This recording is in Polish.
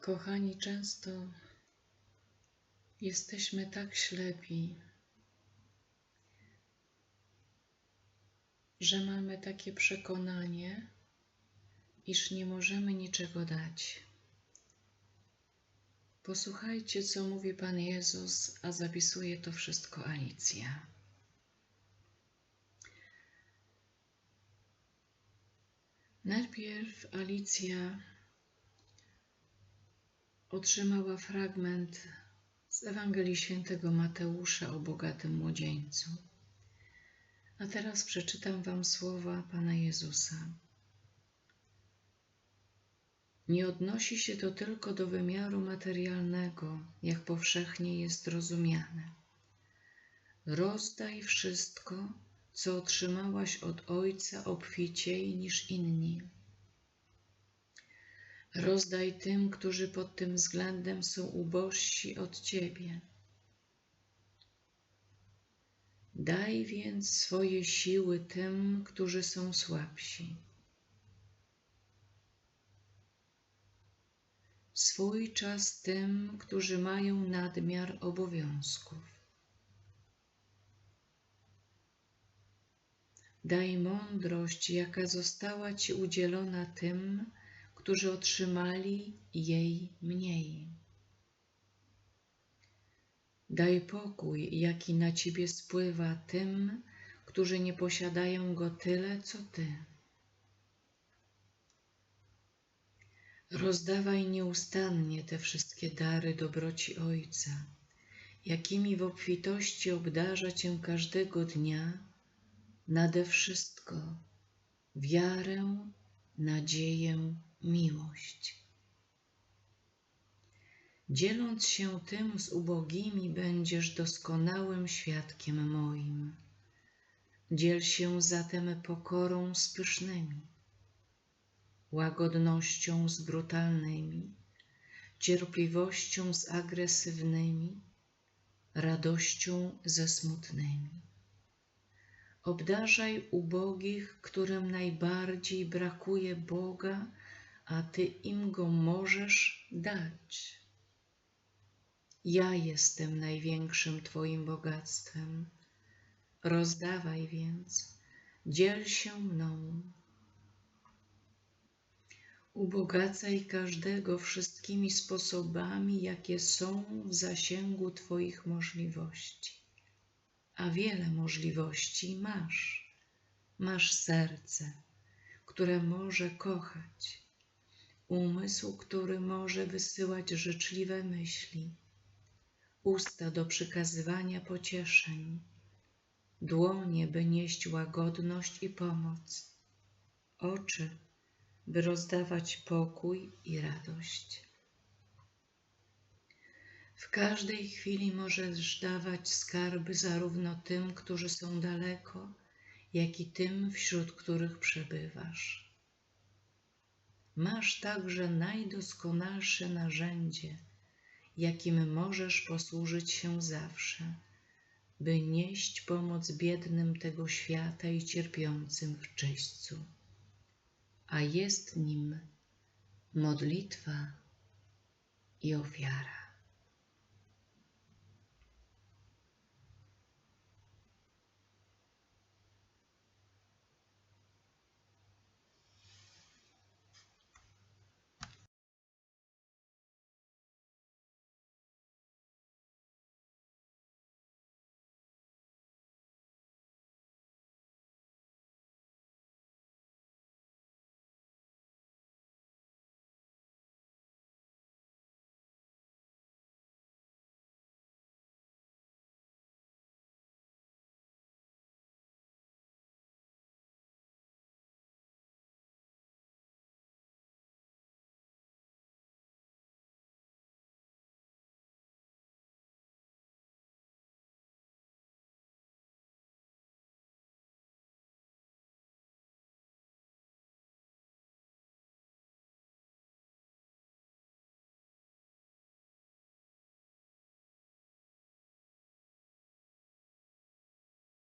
Kochani, często jesteśmy tak ślepi, że mamy takie przekonanie, iż nie możemy niczego dać. Posłuchajcie, co mówi Pan Jezus, a zapisuje to wszystko Alicja. Najpierw Alicja otrzymała fragment z Ewangelii Świętego Mateusza o bogatym młodzieńcu. A teraz przeczytam Wam słowa Pana Jezusa. Nie odnosi się to tylko do wymiaru materialnego, jak powszechnie jest rozumiane. Rozdaj wszystko, co otrzymałaś od Ojca obficiej niż inni. Rozdaj tym, którzy pod tym względem są ubożsi od Ciebie. Daj więc swoje siły tym, którzy są słabsi. Swój czas tym, którzy mają nadmiar obowiązków. Daj mądrość, jaka została Ci udzielona tym, którzy otrzymali jej mniej. Daj pokój, jaki na Ciebie spływa tym, którzy nie posiadają go tyle, co Ty. Rozdawaj nieustannie te wszystkie dary dobroci Ojca, jakimi w obfitości obdarza Cię każdego dnia, nade wszystko wiarę, nadzieję, miłość. Dzieląc się tym z ubogimi, będziesz doskonałym świadkiem moim. Dziel się zatem pokorą z pysznymi, łagodnością z brutalnymi, cierpliwością z agresywnymi, radością ze smutnymi. Obdarzaj ubogich, którym najbardziej brakuje Boga, a Ty im go możesz dać. Ja jestem największym Twoim bogactwem. Rozdawaj więc, dziel się mną. Ubogacaj każdego wszystkimi sposobami, jakie są w zasięgu Twoich możliwości. A wiele możliwości masz. Masz serce, które może kochać, umysł, który może wysyłać życzliwe myśli, usta do przykazywania pocieszeń, dłonie, by nieść łagodność i pomoc, oczy, by rozdawać pokój i radość. W każdej chwili możesz dawać skarby zarówno tym, którzy są daleko, jak i tym, wśród których przebywasz. Masz także najdoskonalsze narzędzie, jakim możesz posłużyć się zawsze, by nieść pomoc biednym tego świata i cierpiącym w czyśćcu. A jest nim modlitwa i ofiara.